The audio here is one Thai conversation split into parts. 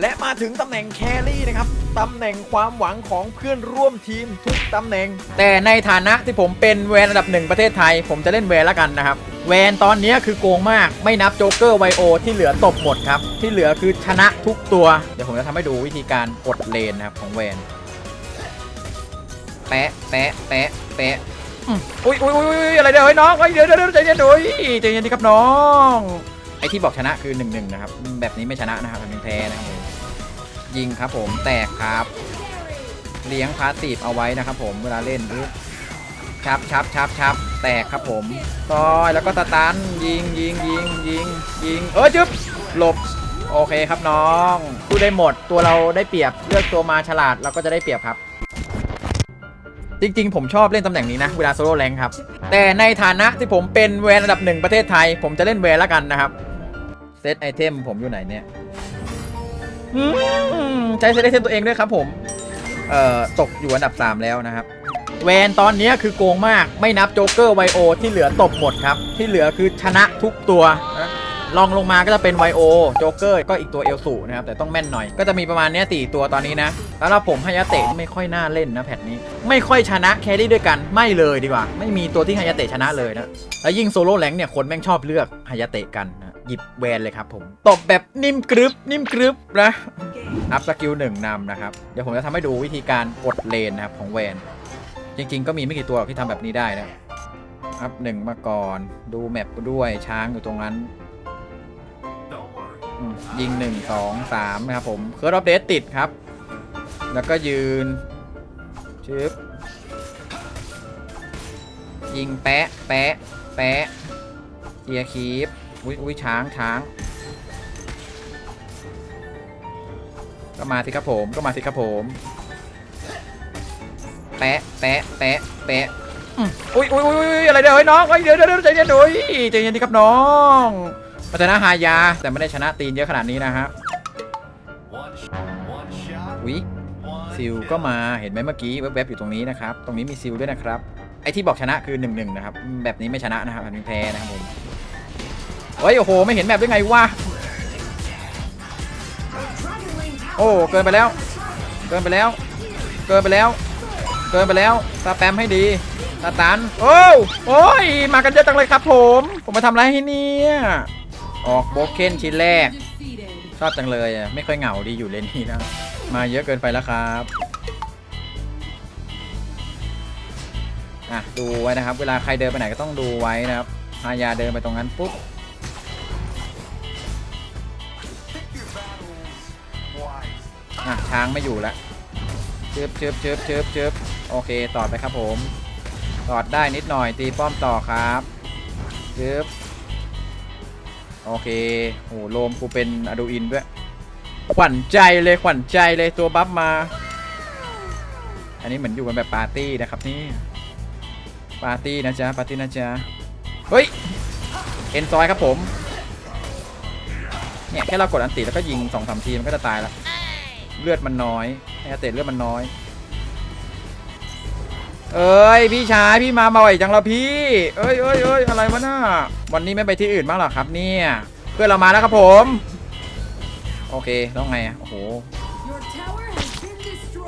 และมาถึงตำแหน่งแครี่นะครับตำแหน่งความหวังของเพื่อนร่วมทีมทุกตำแหน่ง แต่ในฐานะที่ผมเป็นแวนอันดับหนึ่งประเทศไทย ผมจะเล่นแวนแล้วกันนะครับ แวนตอนนี้คือโกงมากไม่นับโจ๊กเกอร์ไวโอที่เหลือตบหมดครับ ที่เหลือคือชนะทุกตัว เดี๋ยวผมจะทำให้ดูวิธีการกดเลนนะครับของแวนแปะแปะแปะแปะอุ้ยอุ้ยอุ้ยอุ้ยอะไรเดี๋ยวเฮ้ยน้องเฮ้ยเดี๋ยวเดี๋ยวเดี๋ยวใจเย็นหน่อยใจเย็นดีครับน้อง ไอที่บอกชนะคือ1นหนึ่งนะครับ แบบนี้ไม่ชนะนะครับมันเป็นแพ้นะครับผม ยิงครับผมแตกครับ เลี้ยงพาสซีฟเอาไว้นะครับผมเวลาเล่นปึ๊บชับชับชับชับแตกครับผมต่อยแล้วก็สตันยิงยิงยิงยิงยิงเออจึ๊บหลบโอเคครับน้องพูดได้หมดตัวเราได้เปรียบเลือกตัวมาฉลาดเราก็จะได้เปรียบครับ จริงๆ ผมชอบเล่นตำแหน่งนี้นะเวลาโซโล่แรงครับ แต่ในฐานะที่ผมเป็นแวนอันดับหนึ่งประเทศไทย ผมจะเล่นแวนแล้วกันนะครับเซตไอเทมผมอยู่ไหนเนี่ย อืมใช้เซเลเทนตัวเองด้วยครับผม เอ่อ ตกอยู่อันดับ 3 แล้วนะครับ แวนตอนนี้คือโกงมาก ไม่นับโจ๊กเกอร์ไวโอที่เหลือตบหมดครับ ที่เหลือคือชนะทุกตัวลองลงมาก็จะเป็นไวโอโจ๊กเกอร์ก็อีกตัวเอลสูนะครับ แต่ต้องแม่นหน่อย ก็จะมีประมาณนี้สี่ตัวตอนนี้นะ แล้วเราผมฮายาเตะไม่ค่อยน่าเล่นนะแพทนี้ ไม่ค่อยชนะแครี่ด้วยกันไม่เลยดีกว่า ไม่มีตัวที่ฮายาเตะชนะเลยนะ แล้วยิ่งโซโล่แรงเนี่ยคนแม่งชอบเลือกฮายาเตะกันนะ หยิบแวนเลยครับผมตบแบบนิ่มกรึบนิ่มกรึบนะอัพสกิลหนึ่งนำนะครับ เดี๋ยวผมจะทำให้ดูวิธีการกดเลนนะครับของแวน จริง ๆ ก็มีไม่กี่ตัวที่ทำแบบนี้ได้นะอัพหนึ่งมาก่อนดูแมปด้วยช้างอยู่ตรงนั้นยิงหนึ่งสองสามนะครับผมเคิร์ดออฟเดตติดครับ แล้วก็ยืนชึบยิงแปะแปะแปะเกียร์คีป อุ้ยอุ้ยช้างช้าง ก็มาสิครับผมก็มาสิครับผมแปะแปะแปะแปะอุ้ยอุ้ยอุ้ยอุ้ยอะไรเดี๋ยวเฮ้ยน้องเฮ้ยเดี๋ยวเดี๋ยวใจเย็นหน่อยใจเย็นดีครับน้องมาชนะฮายาแต่ไม่ได้ชนะตีนเยอะขนาดนี้นะฮะ One shot, one shot, วิซิลก็มาเห็นไหมเมื่อกี้แวบๆอยู่ตรงนี้นะครับ ตรงนี้มีซิลด้วยนะครับไอที่บอกชนะคือ1นหนึ่งนะครับ แบบนี้ไม่ชนะนะครับแบบนี้แพ้นะครับผม เฮ้ยโอ้โห ไม่เห็นแบบได้ไงวะโอ้เกินไปแล้ว เกินไปแล้ว เกินไปแล้ว เกินไปแล้วสแปมให้ดีสตันโอ้โอ้ยมากันเยอะจังเลยครับผม ผมมาทำอะไรให้เนี่ยออกโบเคนชิ้นแรก ชอบจังเลยอะไม่ค่อยเหงาดีอยู่เลนนี้นะ มาเยอะเกินไปแล้วครับอะดูไว้นะครับ เวลาใครเดินไปไหนก็ต้องดูไว้นะครับฮายาเดินไปตรงนั้นปุ๊บ อะช้างไม่อยู่แล้วเชิบเชิบเชิบเชิบเชิบโอเคต่อไปครับผมตอดได้นิดหน่อยตีป้อมต่อครับเชิบโอเคโหโลมกูเป็นอะดูอินด้วยขวัญใจเลยขวัญใจเลยตัวบัฟมา อันนี้เหมือนอยู่กันแบบปาร์ตี้นะครับนี่ปาร์ตี้นะจ๊ะปาร์ตี้นะจ๊ะเฮ้ยเอ็นซอยครับผมเนี่ยแค่เรากดอันติแล้วก็ยิงสองสามทีมันก็จะตายแล้ว เลือดมันน้อยไอ้เตะเลือดมันน้อย เอ้ยพี่ชายพี่มาบ่อยจังล้วพี่ เอ้ยเอ้ยเอ้ยอะไรวะน่าวันนี้ไม่ไปที่อื่นบ้างหรอครับเนี่ยเพื่อนเรามาแล้วครับผม โอเคแล้วไงอะโอ้โห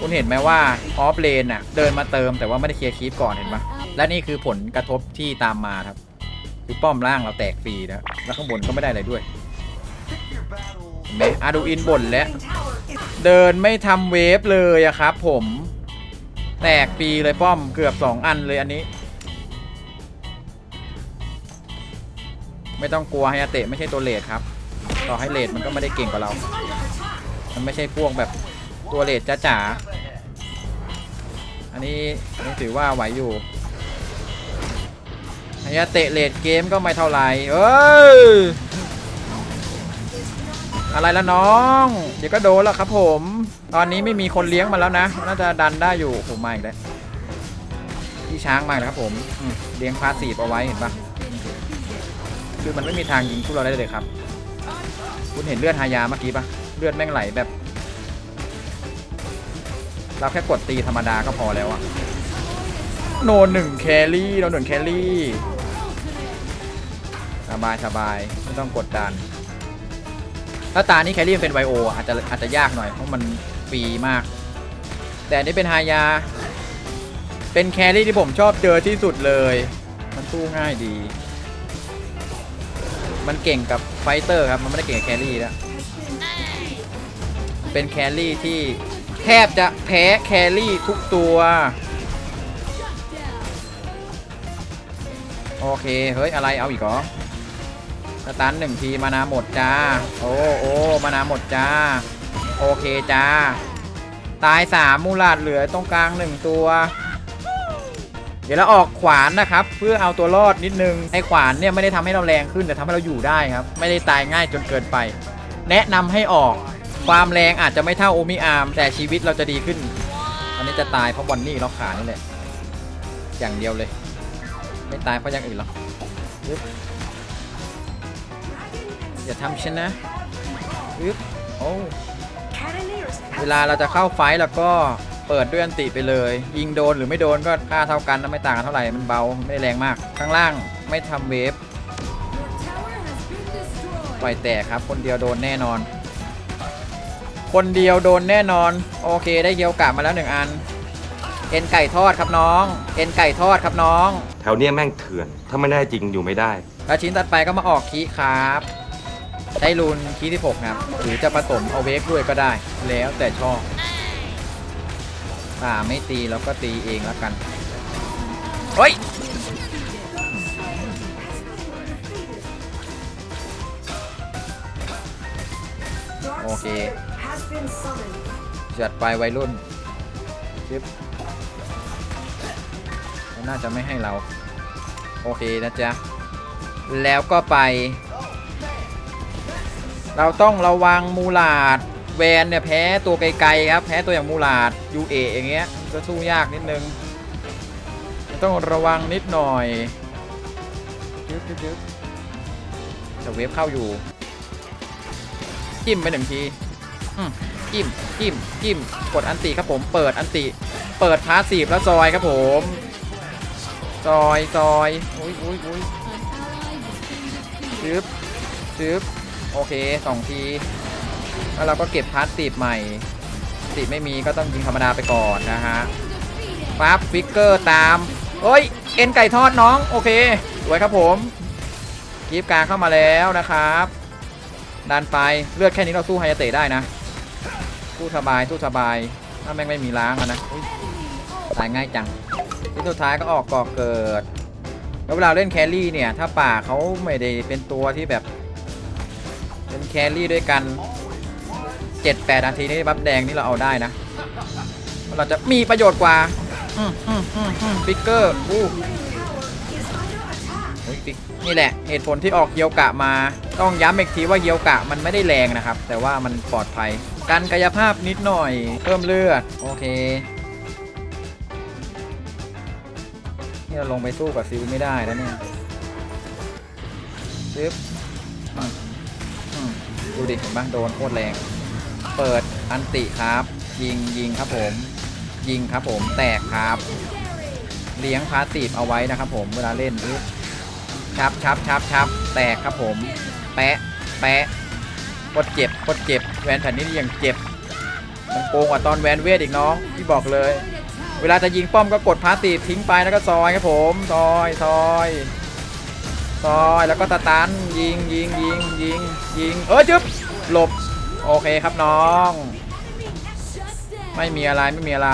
คุณเห็นไหมว่าออฟเลนน่ะเดินมาเติมแต่ว่าไม่ได้เคลียร์คีปก่อนเห็นปะและนี่คือผลกระทบที่ตามมาครับ คือป้อมล่างเราแตกฟรีนะแล้วข้างบนก็ไม่ได้อะไรด้วย เห็นไหมอาดูอินบ่นแล้ว เดินไม่ทำเวฟเลยอะครับผม แตกฟรีเลยป้อมเกือบ 2 อันเลยอันนี้ ไม่ต้องกลัวไฮยาเตะไม่ใช่ตัวเลดครับ ต่อให้เลดมันก็ไม่ได้เก่งกว่าเรา มันไม่ใช่พวกแบบตัวเลดจ๋าๆอันนี้อันนี้ถือว่าไหวอยู่ไฮยาเตะเลดเกมก็ไม่เท่าไหร่เอ้ย อะไรละน้อง เดี๋ยวก็โดนแล้วครับผม ตอนนี้ไม่มีคนเลี้ยงมันแล้วนะ น่าจะดันได้อยู่ผมมาอีกแล้วพี่ช้างมาแล้วครับผมมเลี้ยงพาสซีฟเอาไว้เห็นปะคือมันไม่มีทางยิงทุเราได้เลยครับ คุณเห็นเลือดฮายาเมื่อกี้ปะเลือดแม่งไหลแบบเราแค่กดตีธรรมดาก็พอแล้วอะโนหนึ่งแครี่โนหนึ่งแครี่สบายสบายไม่ต้องกดดัน ถ้าตานี้แครี่มันเป็นไวโออาจจะอาจจะยากหน่อยเพราะมันฟรีมาก แต่นนี่เป็นฮายา เป็นแครี่ที่ผมชอบเจอที่สุดเลย มันสู้ง่ายดี มันเก่งกับไฟเตอร์ครับ มันไม่ได้เก่งกับแครี่แล้วเป็นแครี่ที่แทบจะแพ้แครี่ทุกตัว โอเค เฮ้ย อะไรเอาอีกเหรอ สตันหนึ่งทีมานาหมดจ้า โอ้โอ้มานาหมดจ้า โอเคจ้า ตายสามมูลาดเหลือตรงกลางหนึ่งตัว เดี๋ยวเราออกขวานนะครับ เพื่อเอาตัวรอดนิดนึงไอ้ขวานเนี่ยไม่ได้ทำให้เราแรงขึ้นแต่ทำให้เราอยู่ได้ครับ ไม่ได้ตายง่ายจนเกินไป แนะนำให้ออกความแรงอาจจะไม่เท่าโอมิอาร์มแต่ชีวิตเราจะดีขึ้นอันนี้จะตายเพราะบอนนี่ล็อกขานี่แหละอย่างเดียวเลย ไม่ตายเพราะอย่างอื่นหรอก อย่าทำฉันนะยึบโอ้เวลาเราจะเข้าไฟท์แล้วก็เปิดด้วยอันติไปเลย ยิงโดนหรือไม่โดนก็ค่าเท่ากันนะไม่ต่างกันเท่าไหร่มันเบาไม่ได้แรงมาก ข้างล่างไม่ทำเวฟปล่อยแตกครับ คนเดียวโดนแน่นอน คนเดียวโดนแน่นอน โอเคได้เกียวกลับมาแล้วหนึ่งอัน เอ็นไก่ทอดครับน้อง เอ็นไก่ทอดครับน้อง แถวเนี้ยแม่งเถื่อน ถ้าไม่ได้จริงอยู่ไม่ได้ แล้วชิ้นถัดไปก็มาออกคีย์ครับ ใช้รูนคีที่6ครับ หรือจะผสมเอาเวกด้วยก็ได้ แล้วแต่ชอบป่าไม่ตีเราก็ตีเองแล้วกันเฮ้ยโอเคจัดไปวัยรุ่นชิปน่าจะไม่ให้เรา โอเคนะจ๊ะ แล้วก็ไป เราต้องระวังมูลาดแวนเนี่ยแพ้ตัวไกลๆครับแพ้ตัวอย่างมูลาดยูเออย่างเงี้ยก็สู้ยากนิดนึง ต้องระวังนิดหน่อยยึบยึบยึบแต่เวฟเข้าอยู่ จิ้มไปหนึ่งทีจิ้มจิ้มจิ้มกดอันติครับผมเปิดอันติ เปิดพาสซีฟแล้วซอยครับผมซอยซอยอุ้ยอุ้ยอุ้ยจึ๊บจึ๊บ โอเคสองทีแล้วเราก็เก็บพาสซีฟใหม่ติดไม่มีก็ต้องยิงธรรมดาไปก่อนนะฮะปั๊บฟิกเกอร์ตามเฮ้ย เอ็นไก่ทอดน้อง โอเคสวยครับผมกีฟกางเข้ามาแล้วนะครับดันไปเลือดแค่นี้เราสู้ไฮยาเตะได้นะสู้สบายสู้สบายถ้าแม่งไม่มีล้างนะตายง่ายจังที่สุดท้ายก็ออกก่อเกิด แล้วเวลาเล่นแครี่เนี่ย ถ้าป่าเขาไม่ได้เป็นตัวที่แบบ เป็นแครี่ด้วยกัน 7-8 นาทีนี่บัฟแดงนี่เราเอาได้นะ เราจะมีประโยชน์กว่าอืมอืมอืมอืมฟิกเกอร์อู้นี่แหละ เหตุผลที่ออกเยียวกะมา ต้องย้ำอีกทีว่าเยียวกะมันไม่ได้แรงนะครับ แต่ว่ามันปลอดภัย การกายภาพนิดหน่อย เพิ่มเลือด โอเคนี่เราลงไปสู้กับซิลไม่ได้แล้วเนี่ยซึบ ดูดิเห็นปะโดนโคตรแรง เปิดอันติครับ ยิงยิงครับผม ยิงครับผมแตกครับ เลี้ยงพาสีเอาไว้นะครับผมเวลาเล่นอึ๊บชับชับชับชับแตกครับผม แปะแปะกดเจ็บกดเจ็บแวนแผ่นนี้ยังเจ็บมันโกงกว่าตอนแวนเวทอีกน้องที่บอกเลย เวลาจะยิงป้อมก็กดพาสีทิ้งไปแล้วก็ซอยครับผม ซอยซอย ซอยแล้วก็ตะตันยิงยิงยิงยิงยิงเออจึ๊บหลบโอเคครับน้อง ไม่มีอะไรไม่มีอะไร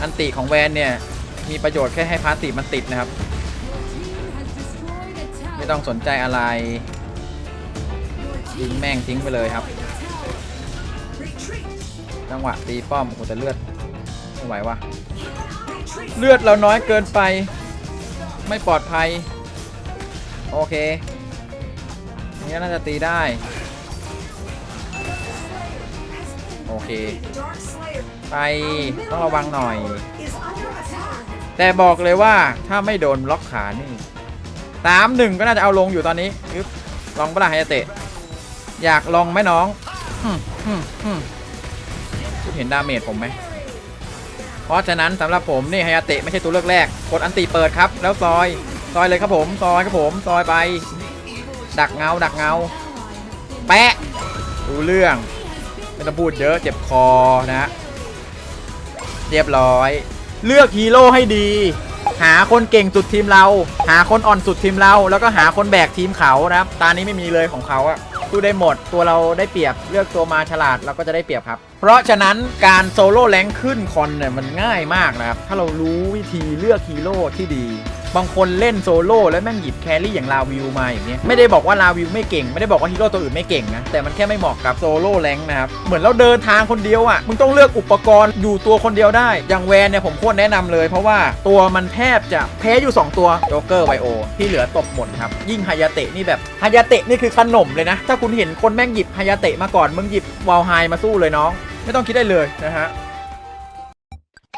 อันติของแวนเนี่ยมีประโยชน์แค่ให้พาสซีฟมันติดนะครับ ไม่ต้องสนใจอะไรยิงแม่งทิ้งไปเลยครับ จังหวะตีป้อมโอ้แต่เลือดไม่ไหววะเลือดเราน้อยเกินไป ไม่ปลอดภัย โอเคอย่างนี้น่าจะตีได้ โอเค ไปต้องระวังหน่อย แต่บอกเลยว่าถ้าไม่โดนล็อกขานี่สามหนึ่งก็น่าจะเอาลงอยู่ตอนนี้ลองปะล่ะไฮเตะ อยากลองไหมน้องคุณเห็นดาเมจผมไหม เพราะฉะนั้นสำหรับผมนี่ไฮเตะไม่ใช่ตัวเลือกแรก กดอันติเปิดครับ แล้วซอย ซอยเลยครับผมซอยครับผมซอยไป ดักเงาดักเงา แปะรู้เรื่องไม่ต้องพูดเยอะเจ็บคอนะ เรียบร้อย เลือกฮีโร่ให้ดี หาคนเก่งสุดทีมเรา หาคนอ่อนสุดทีมเรา แล้วก็หาคนแบกทีมเขานะครับ ตานี้ไม่มีเลยของเขาอะสู้ได้หมดตัวเราได้เปรียบเลือกตัวมาฉลาดเราก็จะได้เปรียบครับ เพราะฉะนั้นการโซโล่แรงค์ขึ้นคอนเนี่ยมันง่ายมากนะครับ ถ้าเรารู้วิธีเลือกฮีโร่ที่ดี บางคนเล่นโซโล่แล้วแม่งหยิบแครี่อย่างลาวิวมาอย่างเงี้ยไม่ได้บอกว่าลาวิวไม่เก่ง ไม่ได้บอกว่าฮีโร่ตัวอื่นไม่เก่งนะแต่มันแค่ไม่เหมาะกับโซโล่แรงนะครับเหมือนเราเดินทางคนเดียวอะ่ะมึงต้องเลือกอุปกรณ์อยู่ตัวคนเดียวได้อย่างแวนเนี่ยผมควรแนะนำเลย เพราะว่าตัวมันแทบจะแพ้อยู่ 2 ตัวโจ๊กเกอร์ไบโอที่เหลือตบหมดครับยิ่งฮายาเตะนี่แบบฮายาเตะนี่คือขนมเลยนะ ถ้าคุณเห็นคนแม่งหยิบฮายาเตะมาก่อนมึงหยิบวาลไฮมาสู้เลยน้อง ไม่ต้องคิดได้เลยนะฮะ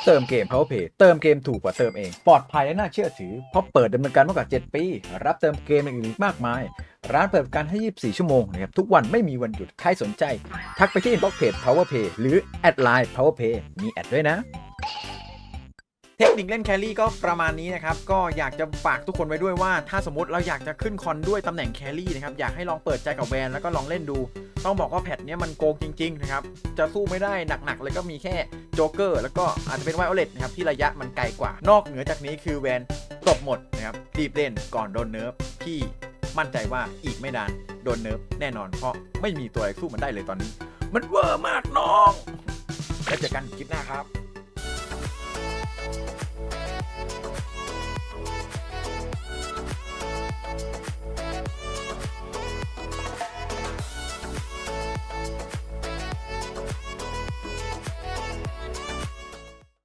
เติมเกม PowerPay เติมเกมถูกกว่าเติมเอง ปลอดภัยและน่าเชื่อถือ เพราะเปิดดำเนินการมากกว่า 7 ปี รับเติมเกมอื่นอีกมากมาย ร้านเปิดการให้ 24 ชั่วโมงนะครับ ทุกวันไม่มีวันหยุด ใครสนใจ ทักไปที่ inbox page PowerPay หรือแอดไลน์ PowerPay มีแอดด้วยนะ เทคนิคเล่นแครี่ก็ประมาณนี้นะครับ ก็อยากจะฝากทุกคนไว้ด้วยว่า ถ้าสมมติเราอยากจะขึ้นคอนด้วยตำแหน่งแครี่นะครับ อยากให้ลองเปิดใจกับแวนแล้วก็ลองเล่นดู ต้องบอกว่าแพทเนี้ยมันโกงจริง ๆ นะครับ จะสู้ไม่ได้หนักๆเลยก็มีแค่โจ๊กเกอร์แล้วก็อาจจะเป็นไวโอเลตนะครับที่ระยะมันไกลกว่า นอกเหนือจากนี้คือแวนตบหมดนะครับรีบเล่นก่อนโดนเนิร์ฟที่มั่นใจว่าอีกไม่นานโดนเนิร์ฟแน่นอนเพราะไม่มีตัวอะไรสู้มันได้เลยตอนนี้ มันเวอร์มากน้องแล้วเจอกันคลิปหน้าครับ